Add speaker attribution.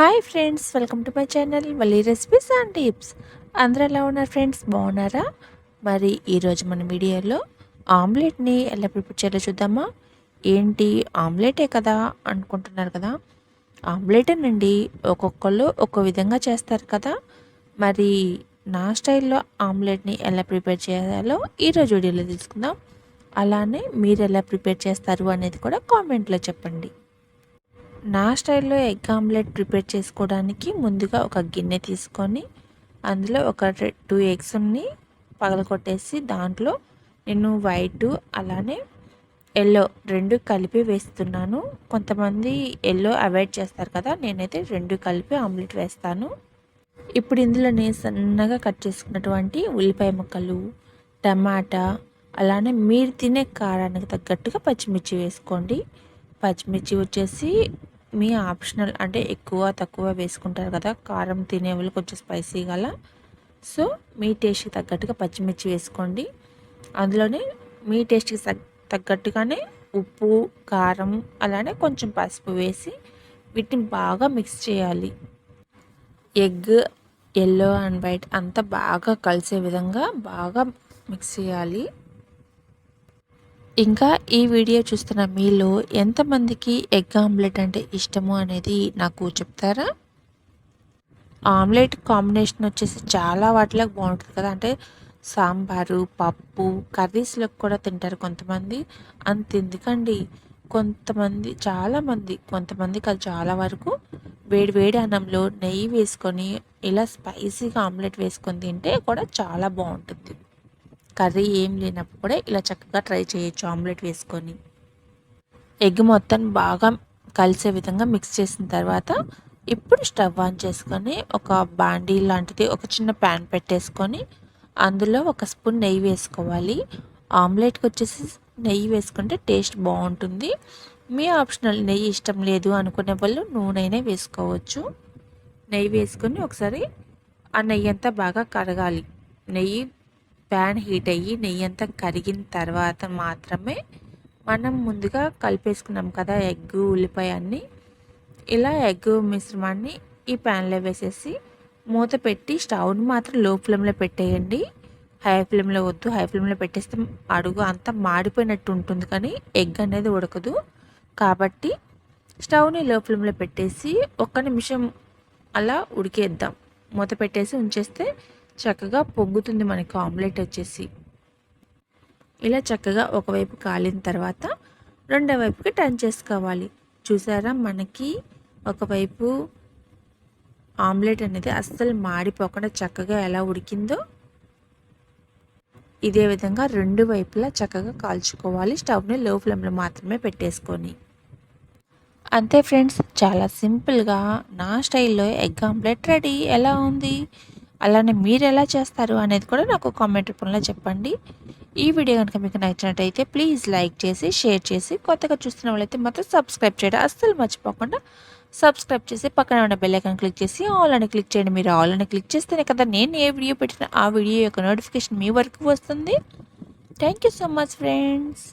Speaker 1: Hi friends welcome to my channel మళ్ళీ recipes and tips అందరూ ఎలా ఉన్నారు ఫ్రెండ్స్ బాగున్నారా? మరి ఈరోజు మన వీడియోలో ఆమ్లెట్ని ఎలా ప్రిపేర్ చేయాలో చూద్దామా? ఏంటి? ఆమ్లెటే కదా అనుకుంటున్నారు కదా? ఆమ్లెటేనండి ఒక్కొక్కళ్ళు ఒక్కో విధంగా చేస్తారు కదా? మరి నా స్టైల్లో ఆమ్లెట్ని ఎలా ప్రిపేర్ చేయాలో ఈరోజు వీడియోలో తెలుసుకుందాం. అలానే మీరు ఎలా ప్రిపేర్ చేస్తారు అనేది కూడా కామెంట్లో చెప్పండి. నా స్టైల్లో ఎగ్ ఆమ్లెట్ ప్రిపేర్ చేసుకోవడానికి ముందుగా ఒక గిన్నె తీసుకొని అందులో ఒక టూ ఎగ్స్ని పగలగొట్టేసి దాంట్లో నేను వైట్ అలానే ఎల్లో రెండు కలిపి వేస్తున్నాను. కొంతమంది ఎల్లో అవాయిడ్ చేస్తారు కదా నేనైతే రెండు కలిపి ఆమ్లెట్ వేస్తాను. ఇప్పుడు ఇందులో నేను సన్నగా కట్ చేసుకున్నటువంటి ఉల్లిపాయ ముక్కలు టమాటా అలానే మీరు తినే కారానికి తగ్గట్టుగా పచ్చిమిర్చి వేసుకోండి. పచ్చిమిర్చి వచ్చేసి మీ ఆప్షనల్ అంటే ఎక్కువ తక్కువ వేసుకుంటారు కదా కారం తినే వాళ్ళు కొంచెం స్పైసీ గల. సో మీ టేస్ట్కి తగ్గట్టుగా పచ్చిమిర్చి వేసుకోండి. అందులోనే మీ టేస్ట్కి తగ్గట్టుగానే ఉప్పు కారం అలానే కొంచెం పసుపు వేసి వీటిని బాగా మిక్స్ చేయాలి. ఎగ్ ఎల్లో అండ్ వైట్ అంతా బాగా కలిసే విధంగా బాగా మిక్స్ చేయాలి. ఇంకా ఈ వీడియో చూస్తున్న మీలో ఎంతమందికి ఎగ్ ఆమ్లెట్ అంటే ఇష్టము అనేది నాకు చెప్తారా? ఆమ్లెట్ కాంబినేషన్ వచ్చేసి చాలా వాటిలో బాగుంటుంది కదా. అంటే సాంబారు పప్పు కర్రీస్లోకి కూడా తింటారు కొంతమంది. అంత ఎందుకండి? కొంతమంది చాలామంది కొంతమంది కాదు చాలా వరకు వేడి వేడి అన్నంలో నెయ్యి వేసుకొని ఇలా స్పైసీగా ఆమ్లెట్ వేసుకొని తింటే కూడా చాలా బాగుంటుంది. కర్రీ ఏం లేనప్పుడు కూడా ఇలా చక్కగా ట్రై చేయొచ్చు ఆమ్లెట్ వేసుకొని. ఎగ్ మొత్తం బాగా కలిసే విధంగా మిక్స్ చేసిన తర్వాత ఇప్పుడు స్టవ్ ఆన్ చేసుకొని ఒక బాండీ లాంటిది ఒక చిన్న ప్యాన్ పెట్టేసుకొని అందులో ఒక స్పూన్ నెయ్యి వేసుకోవాలి. ఆమ్లెట్కి వచ్చేసి నెయ్యి వేసుకుంటే టేస్ట్ బాగుంటుంది. మీ ఆప్షనల్ నెయ్యి ఇష్టం లేదు అనుకునే వాళ్ళు నూనెనే వేసుకోవచ్చు. నెయ్యి వేసుకొని ఒకసారి ఆ నెయ్యి అంతా బాగా కరగాలి. నెయ్యి ప్యాన్ హీట్ అయ్యి నెయ్యి అంతా కరిగిన తర్వాత మాత్రమే మనం ముందుగా కలిపేసుకున్నాం కదా ఎగ్ ఉల్లిపాయ అన్నీ. ఇలా ఎగ్ మిశ్రమాన్ని ఈ ప్యాన్లో వేసేసి మూత పెట్టి స్టవ్ని మాత్రం లో ఫ్లేమ్లో పెట్టేయండి. హై ఫ్లేమ్లో వద్దు హై ఫ్లేమ్లో పెట్టేస్తే అడుగు అంతా మాడిపోయినట్టు ఉంటుంది కానీ ఎగ్ అనేది ఉడకదు. కాబట్టి స్టవ్ని లో ఫ్లేమ్లో పెట్టేసి ఒక్క నిమిషం అలా ఉడికేద్దాం. మూత పెట్టేసి ఉంచేస్తే చక్కగా పొంగుతుంది మనకి ఆమ్లెట్ వచ్చేసి. ఇలా చక్కగా ఒకవైపు కాలిన తర్వాత రెండో వైపుకి టర్న్ చేసుకోవాలి. చూసారా? మనకి ఒకవైపు ఆమ్లెట్ అనేది అస్సలు మాడిపోకుండా చక్కగా ఎలా ఉడికిందో ఇదే విధంగా రెండు వైపులా చక్కగా కాల్చుకోవాలి. స్టవ్ని లో ఫ్లేమ్లో మాత్రమే పెట్టేసుకొని. అంతే ఫ్రెండ్స్ చాలా సింపుల్గా నా స్టైల్లో ఎగ్ ఆమ్లెట్ రెడీ. ఎలా ఉంది? అలానే మీరు ఎలా చేస్తారు అనేది కూడా నాకు కామెంట్ రూపంలో చెప్పండి. ఈ వీడియో కనుక మీకు నచ్చినట్టయితే ప్లీజ్ లైక్ చేసి షేర్ చేసి కొత్తగా చూస్తున్న వాళ్ళైతే మాత్రం సబ్స్క్రైబ్ చేయడం అస్సలు మర్చిపోకుండా సబ్స్క్రైబ్ చేసి పక్కన ఉన్న బెల్లైకన్ క్లిక్ చేసి ఆల్ అని క్లిక్ చేయండి. మీరు ఆల్ అని క్లిక్ చేస్తేనే కదా నేను ఏ వీడియో పెట్టిన ఆ వీడియో యొక్క నోటిఫికేషన్ మీ వరకు వస్తుంది. Thank you so much friends